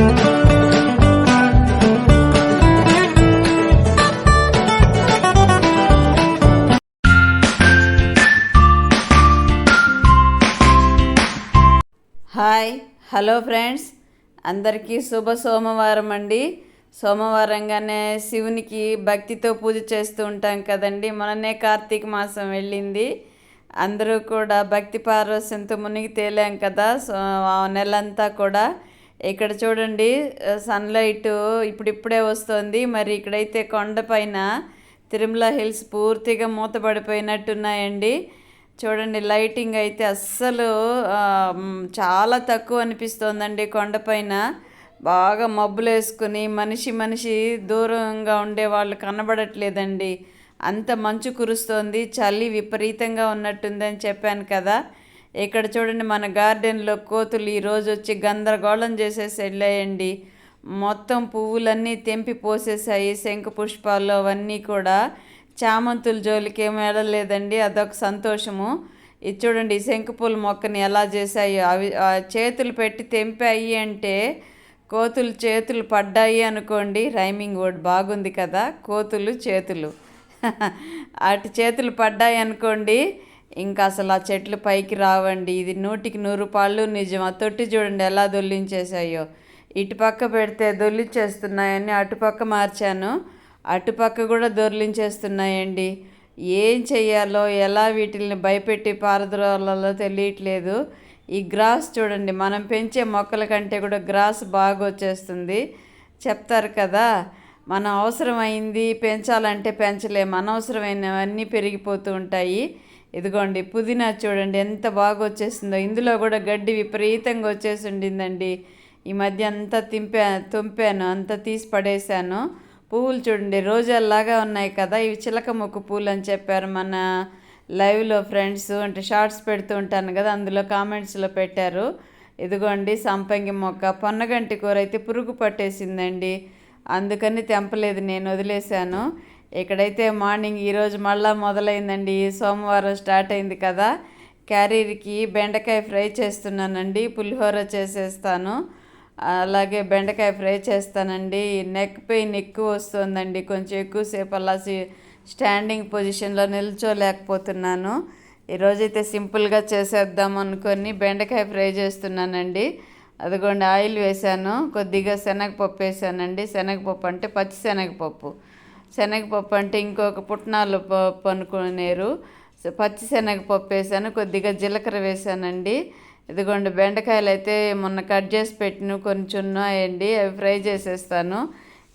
Hi hello friends. అందరికీ శుభ సోమవారం అండి. సోమవారంగానే శివునికి భక్తితో పూజ చేస్తూ ఉంటాం కదండి. మొన్ననే కార్తీక మాసం వెళ్ళింది. అందరూ కూడా భక్తి పారవస్యంతో మునిగి తేలాం కదా. సో ఆ నెలంతా కూడా ఇక్కడ చూడండి సన్లైట్ ఇప్పుడిప్పుడే వస్తుంది. మరి ఇక్కడైతే కొండపైన తిరుమల హిల్స్ పూర్తిగా మూతపడిపోయినట్టున్నాయండి. చూడండి లైటింగ్ అయితే అస్సలు చాలా తక్కువ అనిపిస్తోందండి కొండపైన బాగా మబ్బులు వేసుకుని మనిషి మనిషి దూరంగా ఉండే వాళ్ళు కనబడట్లేదండి. అంత మంచు కురుస్తోంది చలి విపరీతంగా ఉన్నట్టుందని చెప్పాను కదా. ఇక్కడ చూడండి మన గార్డెన్లో కోతులు ఈరోజు వచ్చి గందరగోళం చేసేసి వెళ్ళాయండి. మొత్తం పువ్వులన్నీ తెంపి పోసేసాయి శంఖ పుష్పాలు అవన్నీ కూడా. చామంతుల జోలికి ఏం వెళ్ళలేదండి అదొక సంతోషము. ఇది చూడండి ఈ శంకుపూల మొక్కని ఎలా చేశాయో? అవి చేతులు పెట్టి తెంపాయి అంటే కోతులు చేతులు పడ్డాయి అనుకోండి రైమింగ్ వర్డ్ బాగుంది కదా కోతులు చేతులు. అటు చేతులు పడ్డాయి అనుకోండి ఇంకా అసలు ఆ చెట్లు పైకి రావండి. ఇది నూటికి నూరు పాళ్ళు నిజం. ఆ తొట్టి చూడండి ఎలా దొల్లించేసాయో ఇటు పక్క పెడితే దొల్లించేస్తున్నాయని అటుపక్క మార్చాను. అటుపక్క కూడా దొర్లించేస్తున్నాయండి. ఏం చెయ్యాలో ఎలా వీటిల్ని భయపెట్టి పారద్రోలలో తెలియట్లేదు. ఈ గ్రాస్ చూడండి మనం పెంచే మొక్కల కంటే కూడా గ్రాస్ బాగా వచ్చేస్తుంది. చెప్తారు కదా మన అవసరమైంది పెంచాలంటే పెంచలేము అనవసరమైనవన్నీ పెరిగిపోతూ ఉంటాయి. ఇదిగోండి పుదీనా చూడండి ఎంత బాగా వచ్చేసిందో. ఇందులో కూడా గడ్డి విపరీతంగా వచ్చేసి ఉండిందండి. ఈ మధ్య అంతా తింపా తుంపాను అంతా తీసి పడేశాను. పువ్వులు చూడండి రోజాల్లాగా ఉన్నాయి కదా. ఇవి చిలక మొక్కు పూలు అని చెప్పారు మన లైవ్లో ఫ్రెండ్స్ అంటే షార్ట్స్ పెడుతూ ఉంటాను కదా అందులో కామెంట్స్లో పెట్టారు. ఇదిగోండి సంపంగి మొక్క పొన్నగంటి కూర అయితే పురుగు పట్టేసిందండి. అందుకని తెంపలేదు నేను వదిలేశాను. ఇక్కడైతే మార్నింగ్ ఈరోజు మళ్ళా మొదలైందండి సోమవారం స్టార్ట్ అయింది కదా క్యారీర్కి బెండకాయ ఫ్రై చేస్తున్నానండి పులిహోర చేసేస్తాను. అలాగే బెండకాయ ఫ్రై చేస్తానండి నెక్ పెయిన్ ఎక్కువ వస్తుందండి కొంచెం ఎక్కువసేపు అలా స్టాండింగ్ పొజిషన్లో నిల్చోలేకపోతున్నాను. ఈరోజైతే సింపుల్గా చేసేద్దాం అనుకొని బెండకాయ ఫ్రై చేస్తున్నానండి. అదిగోండి ఆయిల్ వేసాను కొద్దిగా శనగపప్పు వేసానండి శనగపప్పు అంటే పచ్చి శనగపప్పు. శనగపప్పు అంటే ఇంకొక పుట్నాలు పప్పు అనుకునేరు పచ్చి శనగపప్పు వేసాను కొద్దిగా జీలకర్ర వేసానండి. ఇదిగోండి బెండకాయలు అయితే మొన్న కట్ చేసి పెట్టిన కొంచెం ఉన్నాయండి అవి ఫ్రై చేసేస్తాను.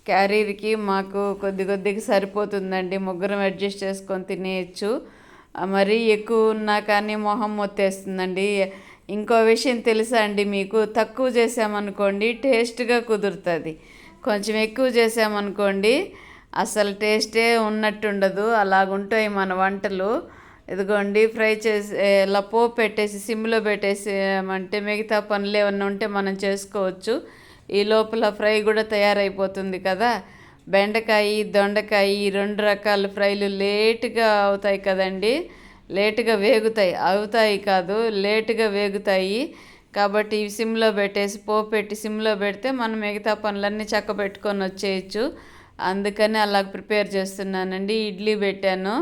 క్యారీర్కి మాకు కొద్ది కొద్దిగా సరిపోతుందండి ముగ్గురం అడ్జస్ట్ చేసుకొని తినేయచ్చు. మరీ ఎక్కువ ఉన్నా కానీ మొహం మొత్తేస్తుందండి. ఇంకో విషయం తెలుసా అండి మీకు తక్కువ చేసామనుకోండి టేస్ట్గా కుదురుతుంది. కొంచెం ఎక్కువ చేసామనుకోండి అసలు టేస్టే ఉన్నట్టుండదు. అలాగుంటాయి మన వంటలు. ఇదిగోండి ఫ్రై చేసి ఇలా పోపు పెట్టేసి సిమ్లో పెట్టేసి అంటే మిగతా పనులు ఏమన్నా ఉంటే మనం చేసుకోవచ్చు. ఈ లోపల ఫ్రై కూడా తయారైపోతుంది కదా. బెండకాయ దొండకాయ ఈ రెండు రకాల ఫ్రైలు లేటుగా అవుతాయి కదండి. లేటుగా వేగుతాయి. అవుతాయి కాదు లేటుగా వేగుతాయి. కాబట్టి ఇవి సిమ్లో పెట్టేసి పోపు పెట్టి సిమ్లో పెడితే మనం మిగతా పనులన్నీ చక్క పెట్టుకొని వచ్చేయచ్చు. అందుకని అలా ప్రిపేర్ చేస్తున్నానండి. ఇడ్లీ పెట్టాను.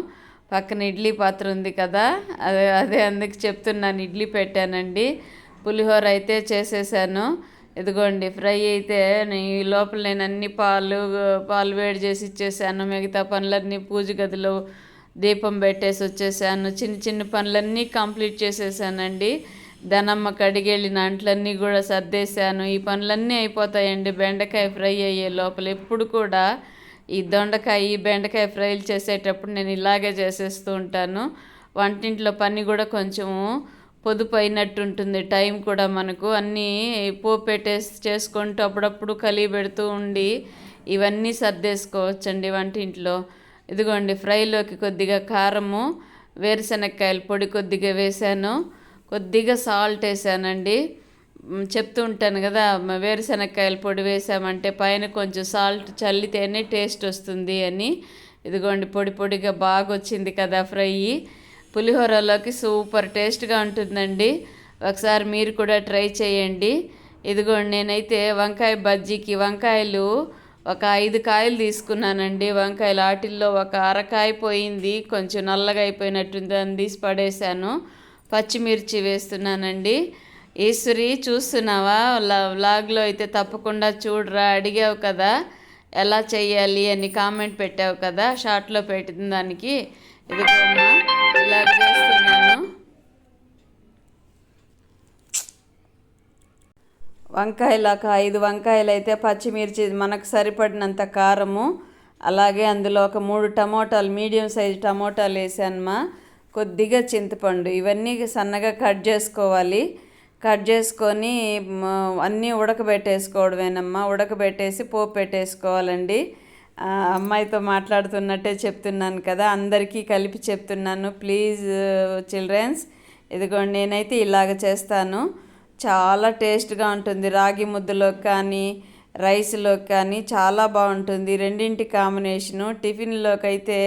పక్కన ఇడ్లీ పాత్ర ఉంది కదా అదే అదే అందుకు చెప్తున్నాను. ఇడ్లీ పెట్టానండి. పులిహోర అయితే చేసేసాను. ఇదిగోండి ఫ్రై అయితే నేను ఈ లోపల నేను అన్ని పాలు పాలు వేడి చేసి ఇచ్చేసాను. మిగతా పనులన్నీ పూజ గదిలో దీపం పెట్టేసి వచ్చేసాను. చిన్న చిన్న పనులన్నీ కంప్లీట్ చేసేసానండి. ధనమ్మ కడిగెళ్ళిన అంట్లన్నీ కూడా సర్దేశాను. ఈ పనులన్నీ అయిపోతాయండి. బెండకాయ ఫ్రై అయ్యే లోపల ఎప్పుడు కూడా ఈ దొండకాయ బెండకాయ ఫ్రైలు చేసేటప్పుడు నేను ఇలాగే చేసేస్తూ ఉంటాను. వంటింట్లో పని కూడా కొంచెము పొదుపు అయినట్టు ఉంటుంది. టైం కూడా మనకు అన్నీ పోపెట్టేసి చేసుకుంటూ అప్పుడప్పుడు కలిగి పెడుతూ ఉండి ఇవన్నీ సర్దేసుకోవచ్చండి వంటింట్లో. ఇదిగోండి ఫ్రైలోకి కొద్దిగా కారము వేరుశనక్కాయల పొడి కొద్దిగా వేసాను కొద్దిగా సాల్ట్ వేసానండి చెప్తూ ఉంటాను కదా మ- వేరుశనక్కాయల పొడి వేసామంటే పైన కొంచెం సాల్ట్ చల్లితేనే టేస్ట్ వస్తుంది అని. ఇదిగోండి పొడి పొడిగా బాగా వచ్చింది కదా ఫ్రై. పులిహోరలోకి సూపర్ టేస్ట్గా ఉంటుందండి. ఒకసారి మీరు కూడా ట్రై చేయండి. ఇదిగోండి నేనైతే వంకాయ బజ్జీకి వంకాయలు ఒక ఐదు కాయలు తీసుకున్నానండి. వంకాయలు వాటిల్లో ఒక అరకాయ పోయింది కొంచెం నల్లగా అయిపోయినట్టుంది అని తీసి పడేశాను పచ్చిమిర్చి వేస్తున్నానండి. ఈశ్వరి చూస్తున్నావా? వ్లాగ్లో అయితే తప్పకుండా చూడరా అడిగావు కదా? ఎలా చేయాలి అని కామెంట్ పెట్టావు కదా షార్ట్లో పెట్టిన దానికి. ఇది ఇలా చేస్తున్నాను. వంకాయలు ఒక ఐదు వంకాయలు అయితే పచ్చిమిర్చి మనకు సరిపడినంత కారము అలాగే అందులో ఒక మూడు టమోటాలు మీడియం సైజు టమోటాలు వేసానమ్మా కొద్దిగా చింతపండు ఇవన్నీ సన్నగా కట్ చేసుకోవాలి. కట్ చేసుకొని అన్నీ ఉడకబెట్టేసుకోవడమేనమ్మా. ఉడకబెట్టేసి పోపు పెట్టేసుకోవాలండి. అమ్మాయితో మాట్లాడుతున్నట్టే చెప్తున్నాను కదా అందరికీ కలిపి చెప్తున్నాను. ప్లీజ్ చిల్డ్రన్స్ ఇదిగోండి నేనైతే ఇలాగ చేస్తాను. చాలా టేస్ట్గా ఉంటుంది. రాగి ముద్దలోకి కానీ రైస్లోకి కానీ చాలా బాగుంటుంది. రెండింటి కాంబినేషను టిఫిన్లోకి అయితే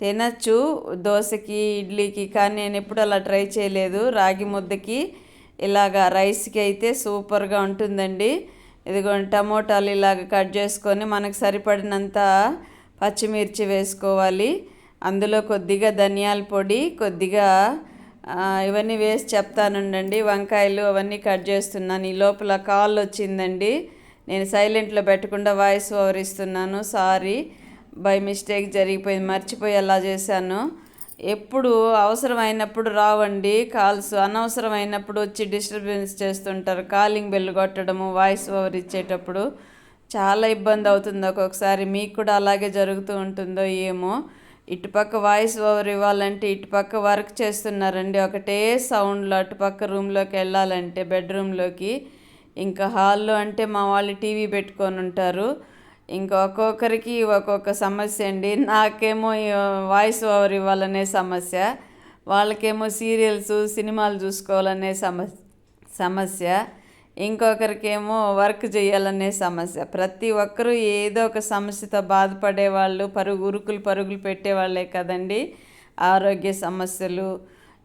తినచ్చు. దోశకి ఇడ్లీకి కానీ నేను ఎప్పుడు అలా ట్రై చేయలేదు. రాగి ముద్దకి ఇలాగ రైస్కి అయితే సూపర్గా ఉంటుందండి. ఇదిగోండి టమోటాలు ఇలాగ కట్ చేసుకొని మనకు సరిపడినంత పచ్చిమిర్చి వేసుకోవాలి. అందులో కొద్దిగా ధనియాల పొడి కొద్దిగా ఇవన్నీ వేసి చెప్తానుండండి. వంకాయలు అవన్నీ కట్ చేస్తున్నాను. ఈ లోపల కాల్ వచ్చిందండి. నేను సైలెంట్లో పెట్టకుండా వాయిస్ ఓవర్ ఇస్తున్నాను. సారీ. బై మిస్టేక్ జరిగిపోయింది. మర్చిపోయి అలా చేశాను. ఎప్పుడు అవసరమైనప్పుడు రావండి కాల్స్ అనవసరమైనప్పుడు వచ్చి డిస్టర్బెన్స్ చేస్తుంటారు. కాలింగ్ బెల్ కొట్టడము వాయిస్ ఓవర్ ఇచ్చేటప్పుడు చాలా ఇబ్బంది అవుతుంది. ఒక్కొక్కసారి మీకు కూడా అలాగే జరుగుతూ ఉంటుందో ఏమో. ఇటుపక్క వాయిస్ ఓవర్ ఇవ్వాలంటే ఇటుపక్క వర్క్ చేస్తున్నారండి. ఒకటే సౌండ్లో అటుపక్క రూమ్లోకి వెళ్ళాలంటే బెడ్రూమ్లోకి ఇంకా హాల్లో అంటే మా వాళ్ళు టీవీ పెట్టుకొని ఉంటారు. ఇంకా ఒక్కొక్కరికి ఒక్కొక్క సమస్య అండి. నాకేమో వాయిస్ ఓవర్ ఇవ్వాలనే సమస్య వాళ్ళకేమో సీరియల్స్ సినిమాలు చూసుకోవాలనే సమస్య సమస్య ఇంకొకరికేమో వర్క్ చేయాలనే సమస్య. ప్రతి ఒక్కరూ ఏదో ఒక సమస్యతో బాధపడే వాళ్ళు పరుగు ఉరుకులు పరుగులు పెట్టేవాళ్ళే కదండి. ఆరోగ్య సమస్యలు.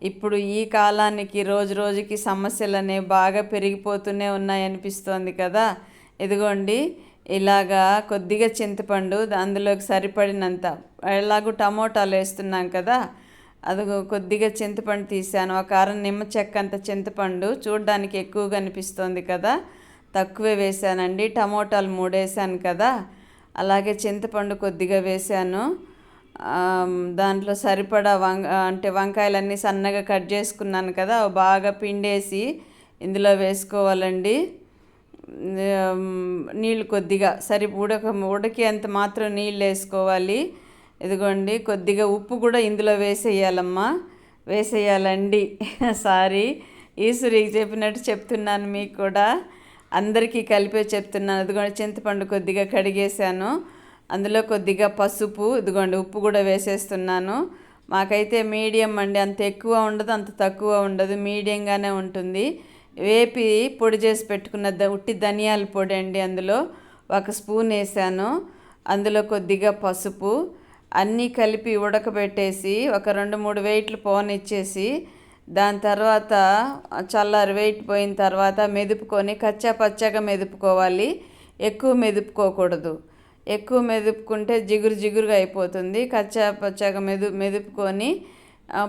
ఇప్పుడు ఈ కాలానికి రోజు రోజుకి సమస్యలు అనేవి బాగా పెరిగిపోతూనే ఉన్నాయనిపిస్తోంది కదా. ఇదిగోండి ఇలాగా కొద్దిగా చింతపండు అందులోకి సరిపడినంత ఎలాగో టమోటాలు వేస్తున్నాం కదా అది కొద్దిగా చింతపండు తీసాను ఒక అర నిమ్మ చెక్క అంత చింతపండు చూడడానికి ఎక్కువగా అనిపిస్తుంది కదా తక్కువే వేసానండి టమోటాలు మూడేసాను కదా అలాగే చింతపండు కొద్దిగా వేసాను దాంట్లో సరిపడా వంక అంటే వంకాయలన్నీ సన్నగా కట్ చేసుకున్నాను కదా బాగా పిండేసి ఇందులో వేసుకోవాలండి. నీళ్ళు కొద్దిగా సరి ఉడక అంత మాత్రం నీళ్ళు వేసుకోవాలి. ఇదిగోండి కొద్దిగా ఉప్పు కూడా ఇందులో వేసేయాలమ్మా. వేసేయాలండి. సారీ ఈశ్వరికి చెప్పినట్టు చెప్తున్నాను మీకు కూడా. అందరికీ కలిపే చెప్తున్నాను. ఇదిగోండి చింతపండు కొద్దిగా కడిగేశాను. అందులో కొద్దిగా పసుపు ఇదిగోండి ఉప్పు కూడా వేసేస్తున్నాను. మాకైతే మీడియం అండి అంత ఎక్కువ ఉండదు అంత తక్కువ ఉండదు మీడియంగానే ఉంటుంది. వేపి పొడి చేసి పెట్టుకున్న ఉట్టి ధనియాల పొడి అండి అందులో. ఒక స్పూన్ వేసాను. అందులో కొద్దిగా పసుపు. అన్నీ కలిపి ఉడకబెట్టేసి ఒక రెండు మూడు వెయిట్లు పోనిచ్చేసి దాని తర్వాత చల్లారి వెయిట్ పోయిన తర్వాత మెదుపుకొని కచ్చా పచ్చగా మెదుపుకోవాలి. ఎక్కువ మెదుపుకోకూడదు. ఎక్కువ మెదుపుకుంటే జిగురు జిగురుగా అయిపోతుంది. కచ్చా పచ్చగా మెదు మెదుపుకొని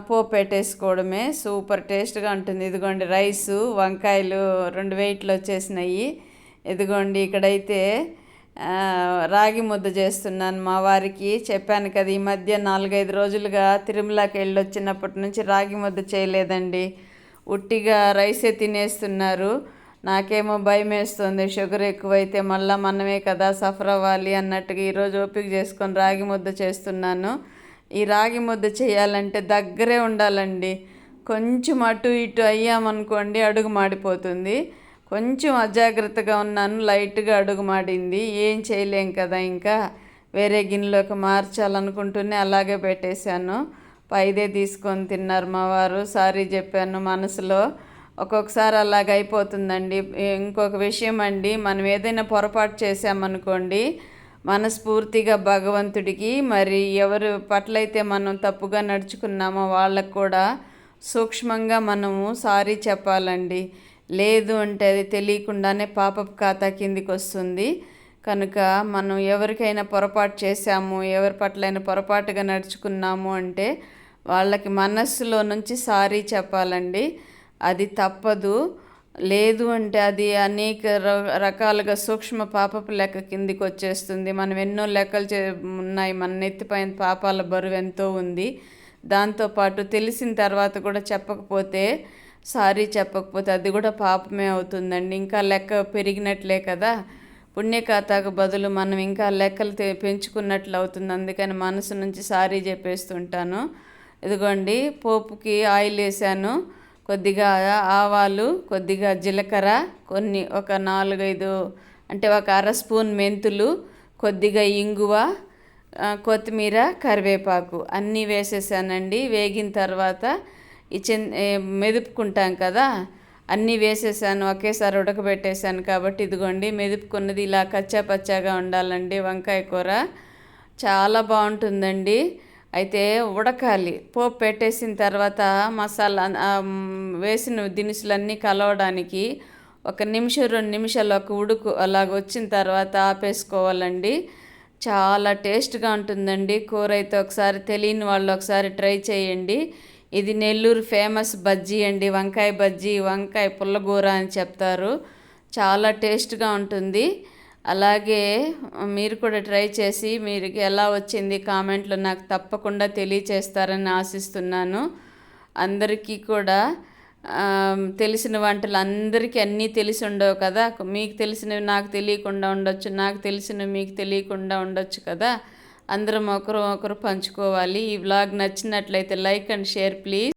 పోపు పెట్టేసుకోవడమే సూపర్ టేస్ట్గా ఉంటుంది. ఇదిగోండి రైసు వంకాయలు రెండు వెయిట్లు వచ్చేసినాయి. ఇదిగోండి ఇక్కడైతే రాగి ముద్ద చేస్తున్నాను మా వారికి. చెప్పాను కదా ఈ మధ్య నాలుగైదు రోజులుగా తిరుమలకి వెళ్ళి వచ్చినప్పటి నుంచి రాగి ముద్ద చేయలేదండి. ఉట్టిగా రైసే తినేస్తున్నారు. నాకేమో భయం వేస్తుంది. షుగర్ ఎక్కువైతే మళ్ళీ మనమే కదా సఫర్ అవ్వాలి అన్నట్టుగా ఈరోజు ఓపిక చేసుకొని రాగి ముద్ద చేస్తున్నాను. ఈ రాగి ముద్ద చేయాలంటే దగ్గరే ఉండాలండి. కొంచెం అటు ఇటు అయ్యామనుకోండి అడుగు మాడిపోతుంది. కొంచెం అజాగ్రత్తగా ఉన్నాను లైట్గా అడుగు మాడింది. ఏం చేయలేం కదా ఇంకా. వేరే గిన్నెలోకి మార్చాలనుకుంటూనే అలాగే పెట్టేశాను. పైదే తీసుకొని తిన్నారు మా వారు. సారీ చెప్పాను మనసులో. ఒక్కొక్కసారి అలాగ అయిపోతుందండి ఇంకొక విషయం అండి మనం ఏదైనా పొరపాటు చేసామనుకోండి మనస్ఫూర్తిగా భగవంతుడికి మరి ఎవరు పట్లయితే మనం తప్పుగా నడుచుకున్నామో వాళ్ళకు కూడా సూక్ష్మంగా మనము సారీ చెప్పాలండి. లేదు అంటే అది తెలియకుండానే పాపపు ఖాతా కిందికి వస్తుంది. కనుక మనం ఎవరికైనా పొరపాటు చేశాము ఎవరి పట్లైనా పొరపాటుగా నడుచుకున్నాము అంటే వాళ్ళకి మనస్సులో నుంచి సారీ చెప్పాలండి. అది తప్పదు. లేదు అంటే అది అనేక రకాలుగా సూక్ష్మ పాపపు లెక్క కిందికి వచ్చేస్తుంది. మనం ఎన్నో లెక్కలు చే ఉన్నాయి. మన నెత్తిపైన పాపాల బరువు ఎంతో ఉంది. దాంతోపాటు తెలిసిన తర్వాత కూడా చెప్పకపోతే సారీ చెప్పకపోతే అది కూడా పాపమే అవుతుందండి. ఇంకా లెక్క పెరిగినట్లే కదా. పుణ్యఖాతాకు బదులు మనం ఇంకా లెక్కలు పెంచుకున్నట్లు అవుతుంది. అందుకని మనసు నుంచి సారీ చెప్పేస్తుంటాను. ఇదిగోండి పోపుకి ఆయిల్ వేసాను కొద్దిగా ఆవాలు కొద్దిగా జీలకర్ర కొన్ని ఒక నాలుగైదు అంటే ఒక అర స్పూన్ మెంతులు కొద్దిగా ఇంగువ కొత్తిమీర కరివేపాకు అన్నీ వేసేసానండి. వేగిన తర్వాత ఈ చిన్ మెదుపుకుంటాం కదా అన్నీ వేసేసాను. ఒకేసారి ఉడకబెట్టేశాను కాబట్టి ఇదిగోండి మెదుపుకున్నది ఇలా కచ్చా పచ్చాగా ఉండాలండి వంకాయ కూర. చాలా బాగుంటుందండి. అయితే ఉడకాలి. పోపు పెట్టేసిన తర్వాత మసాలా వేసిన దినుసులన్నీ కలవడానికి ఒక నిమిషం రెండు నిమిషాలు ఒక ఉడుకు అలాగ వచ్చిన తర్వాత ఆపేసుకోవాలండి. చాలా టేస్ట్గా ఉంటుందండి. కూర అయితే ఒకసారి తెలియని వాళ్ళు ఒకసారి ట్రై చేయండి. ఇది నెల్లూరు ఫేమస్ బజ్జీ అండి. వంకాయ బజ్జీ వంకాయ పుల్లగూర అని చెప్తారు. చాలా టేస్ట్గా ఉంటుంది. అలాగే మీరు కూడా ట్రై చేసి మీరు ఎలా వచ్చింది కామెంట్లో నాకు తప్పకుండా తెలియచేస్తారని ఆశిస్తున్నాను. అందరికీ కూడా తెలిసిన వంటలు అందరికీ అన్నీ తెలిసి ఉండవు కదా. మీకు తెలిసినవి నాకు తెలియకుండా ఉండొచ్చు నాకు తెలిసినవి మీకు తెలియకుండా ఉండొచ్చు కదా. అందరం ఒకరు ఒకరు పంచుకోవాలి. ఈ వ్లాగ్ నచ్చినట్లయితే లైక్ అండ్ షేర్ ప్లీజ్.